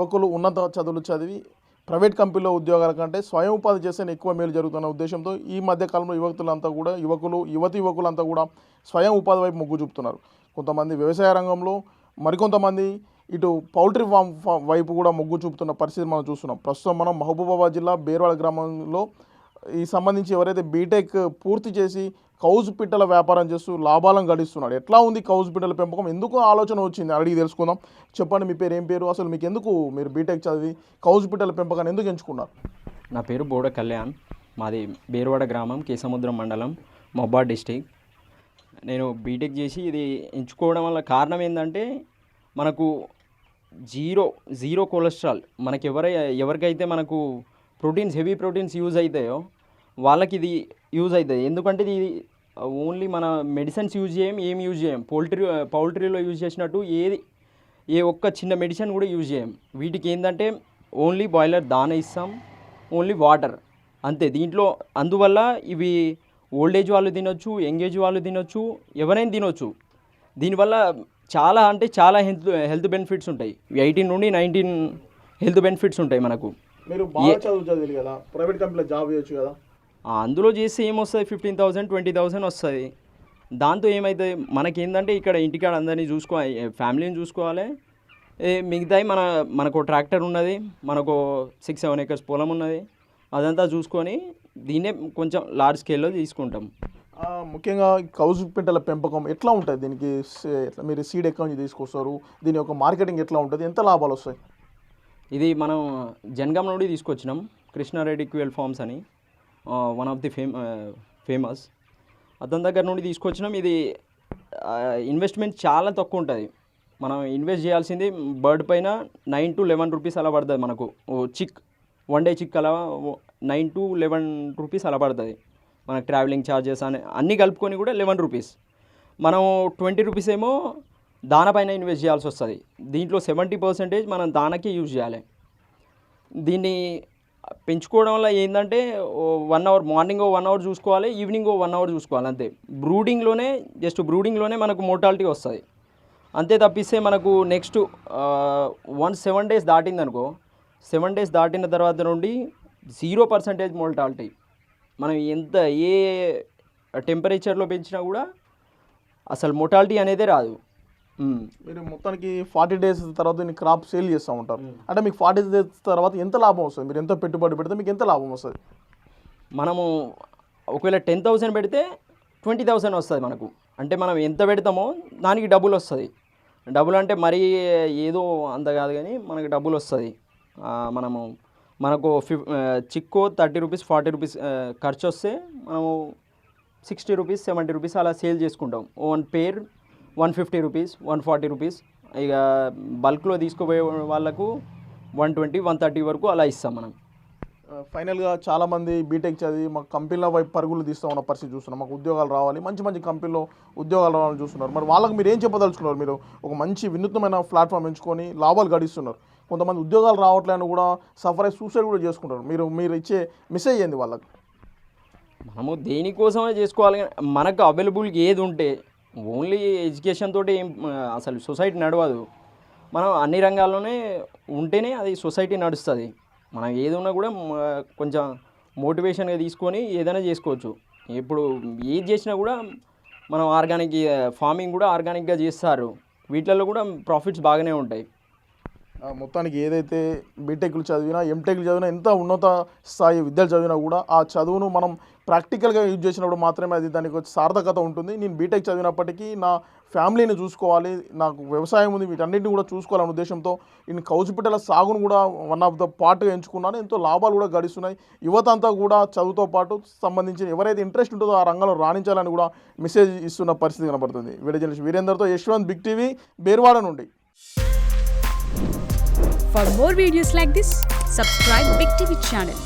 యువకులు ఉన్నత చదువులు చదివి ప్రైవేట్ కంపెనీలో ఉద్యోగాల కంటే స్వయం ఉపాధి చేస్తేనే ఎక్కువ మేలు జరుగుతున్న ఉద్దేశంతో ఈ మధ్య కాలంలో యువకులంతా కూడా యువకులు యువతి యువకులంతా కూడా స్వయం ఉపాధి వైపు మొగ్గు చూపుతున్నారు. కొంతమంది వ్యవసాయ రంగంలో మరికొంతమంది ఇటు పౌల్ట్రీ ఫామ్ వైపు కూడా మొగ్గు చూపుతున్న పరిస్థితి మనం చూస్తున్నాం. ప్రస్తుతం మనం మహబూబాబాద్ జిల్లా బేర్వాడ గ్రామంలో ఈ సంబంధించి ఎవరైతే బీటెక్ పూర్తి చేసి కౌజు పిట్టల వ్యాపారం చేస్తూ లాభాలను గడిస్తున్నాడు. ఎట్లా ఉంది కౌజు పిట్టల పెంపకం? ఎందుకు ఆలోచన వచ్చింది? అడిగి తెలుసుకుందాం. చెప్పండి మీ పేరు ఏం పేరు? అసలు మీకు ఎందుకు మీరు బీటెక్ చదివి కౌజు పిట్టల పెంపకాన్ని ఎందుకు ఎంచుకున్నారు? నా పేరు బోడ కళ్యాణ్. మాది బేరువాడ గ్రామం కేసముద్రం మండలం మొబ్బా డిస్టిక్. నేను బీటెక్ చేసి ఇది ఎంచుకోవడం వల్ల కారణం ఏంటంటే మనకు జీరో జీరో కొలెస్ట్రాల్. మనకి ఎవరై ఎవరికైతే మనకు ప్రోటీన్స్ హెవీ ప్రోటీన్స్ యూజ్ అవుతాయో వాళ్ళకి ఇది యూజ్ అవుతుంది ఎందుకంటే ఇది ఓన్లీ మన మెడిసిన్స్ యూజ్ చేయం ఏం యూజ్ చేయం. పౌల్ట్రీ పౌల్ట్రీలో యూజ్ చేసినట్టు ఏది ఏ ఒక్క చిన్న మెడిసిన్ కూడా యూజ్ చేయం. వీటికి ఏంటంటే ఓన్లీ బాయిలర్ దాన ఇస్తాం ఓన్లీ వాటర్. అంతే. దీంట్లో అందువల్ల ఇవి ఓల్డ్ ఏజ్ వాళ్ళు తినొచ్చు యంగ్ ఏజ్ వాళ్ళు తినొచ్చు ఎవరైనా తినొచ్చు. దీనివల్ల చాలా అంటే చాలా హెల్త్ హెల్త్ బెనిఫిట్స్ ఉంటాయి. ఎయిటీన్ నుండి నైన్టీన్ హెల్త్ బెనిఫిట్స్ ఉంటాయి మనకు. మీరు బాగా చదువు చదివి కదా. ప్రైవేట్ కంపెనీలో జాబ్ చేయొచ్చు కదా. అందులో చేస్తే ఏమొస్తుంది? ఫిఫ్టీన్ థౌసండ్ ట్వంటీ థౌసండ్ వస్తుంది. దాంతో ఏమవుతుంది మనకేందంటే ఇక్కడ ఇంటికాడ అందరినీ చూసుకోవాలి ఫ్యామిలీని చూసుకోవాలి. ఏ మిగతాయి మన మనకు ట్రాక్టర్ ఉన్నది మనకు సిక్స్ సెవెన్ ఎకర్స్ పొలం ఉన్నది. అదంతా చూసుకొని దీన్నే కొంచెం లార్జ్ స్కేల్లో తీసుకుంటాం. ముఖ్యంగా కౌజు పిట్టల పెంపకం ఎట్లా ఉంటుంది దీనికి? ఎట్లా? మీరు సీడ్ ఎక్కడి నుంచి తీసుకొస్తారు దీని యొక్క మార్కెటింగ్ ఎట్లా ఉంటుంది? ఎంత లాభాలు వస్తాయి? ఇది మనం జనగాం నుండి తీసుకొచ్చినాం. కృష్ణారెడ్డి క్యూఎల్ ఫార్మ్స్ అని one of the fame famous అతని దగ్గర నుండి తీసుకొచ్చినాం. ఇది ఇన్వెస్ట్మెంట్ చాలా తక్కువ ఉంటుంది. మనం ఇన్వెస్ట్ చేయాల్సింది బర్డ్ పైన నైన్ టు లెవెన్ రూపీస్ అలా పడుతుంది మనకు. ఓ చిక్ వన్ డే చిక్ అలా నైన్ టు లెవెన్ రూపీస్ అలా పడుతుంది. మనకు ట్రావెలింగ్ ఛార్జెస్ అని అన్నీ కలుపుకొని కూడా లెవెన్ రూపీస్ మనం ట్వంటీ రూపీస్ ఏమో దానపైన ఇన్వెస్ట్ చేయాల్సి వస్తుంది. దీంట్లో సెవెంటీ పర్సెంటేజ్ మనం దానకే యూజ్ చేయాలి. దీన్ని పెంచుకోవడం వల్ల ఏంటంటే వన్ అవర్ మార్నింగ్ ఓ వన్ అవర్ చూసుకోవాలి ఈవినింగ్ ఓ వన్ అవర్ చూసుకోవాలి అంతే. బ్రూడింగ్లోనే జస్ట్ బ్రూడింగ్లోనే మనకు మోర్టాలిటీ వస్తుంది. అంతే తప్పిస్తే మనకు నెక్స్ట్ వన్ సెవెన్ డేస్ దాటింది అనుకో సెవెన్ డేస్ దాటిన తర్వాత నుండి జీరో పర్సెంటేజ్ మోర్టాలిటీ మనం ఎంత ఏ టెంపరేచర్లో పెంచినా కూడా అసలు మోటాలిటీ అనేదే రాదు. మీరు మొత్తానికి ఫార్టీ డేస్ తర్వాత దీన్ని క్రాప్ సేల్ చేస్తూ ఉంటారు. అంటే మీకు ఫార్టీ డేస్ తర్వాత ఎంత లాభం వస్తుంది? మీరు ఎంత పెట్టుబడి పెడితే మీకు ఎంత లాభం వస్తుంది? మనము ఒకవేళ టెన్ థౌసండ్ పెడితే ట్వంటీ థౌసండ్ వస్తుంది మనకు. అంటే మనం ఎంత పెడతామో దానికి డబ్బులు వస్తుంది. డబ్బులు అంటే మరీ ఏదో అంత కాదు కానీ మనకి డబ్బులు వస్తుంది. మనము మనకు ఫిఫ్ చిక్కో థర్టీ రూపీస్ ఫార్టీ రూపీస్ ఖర్చు వస్తే మనము సిక్స్టీ రూపీస్ సెవెంటీ రూపీస్ అలా సేల్ చేసుకుంటాం. One pair one fifty rupees one forty rupees. ఇక బల్క్లో తీసుకుపోయే వాళ్ళకు వన్ ట్వంటీ వన్ థర్టీ వరకు అలా ఇస్తాం మనం. ఫైనల్గా చాలామంది బీటెక్ చదివి మాకు కంపెనీల వైపు పరుగులు తీస్తూ ఉన్న పరిస్థితి చూస్తున్నాం. మాకు ఉద్యోగాలు రావాలి మంచి మంచి కంపెనీలో ఉద్యోగాలు రావాలని చూస్తున్నారు. మరి వాళ్ళకి మీరు ఏం చెప్పదలుచుకున్నారు? మీరు ఒక మంచి వినూత్నమైన ప్లాట్ఫామ్ ఎంచుకొని లాభాలు గడిస్తున్నారు. కొంతమంది ఉద్యోగాలు రావట్లేని కూడా సఫర్ అయి సూసైడ్ కూడా చేసుకుంటారు మీరు మీరు ఇచ్చే మెసేజ్ ఏంది వాళ్ళకి? మనము దేనికోసమే చేసుకోవాలి మనకు అవైలబుల్ ఏది ఉంటే ఓన్లీ ఎడ్యుకేషన్ తోటి ఏం అసలు సొసైటీ నడవదు. మనం అన్ని రంగాల్లోనే ఉంటేనే అది సొసైటీ నడుస్తుంది. మనం ఏది ఉన్నా కూడా కొంచెం మోటివేషన్గా తీసుకొని ఏదైనా చేసుకోవచ్చు. ఇప్పుడు ఏది చేసినా కూడా మనం ఆర్గానిక్ ఫార్మింగ్ కూడా ఆర్గానిక్గా చేస్తారు. వీటిలలో కూడా ప్రాఫిట్స్ బాగానే ఉంటాయి. మొత్తానికి ఏదైతే బీటెక్లు చదివినా ఎంటెక్లు చదివినా ఎంత ఉన్నత స్థాయి విద్యలు చదివినా కూడా ఆ చదువును మనం ప్రాక్టికల్గా యూజ్ చేసినప్పుడు మాత్రమే అది దానికి సార్థకత ఉంటుంది. నేను బీటెక్ చదివినప్పటికీ నా ఫ్యామిలీని చూసుకోవాలి నాకు వ్యవసాయం ఉంది వీటన్నిటిని కూడా చూసుకోవాలనే ఉద్దేశంతో నేను కౌచుపిట్టల సాగును కూడా వన్ ఆఫ్ ద పార్ట్గా ఎంచుకున్నాను. ఎంతో లాభాలు కూడా గడిస్తున్నాయి. యువత అంతా కూడా చదువుతో పాటు సంబంధించిన ఎవరైతే ఇంట్రెస్ట్ ఉంటుందో ఆ రంగంలో రాణించాలని కూడా మెసేజ్ ఇస్తున్న పరిస్థితి కనబడుతుంది. వీడియో వీరేందర్తో యశ్వంత్ బిగ్ టీవీ బేర్వాడ నుండి. For more videos like this subscribe big TV channel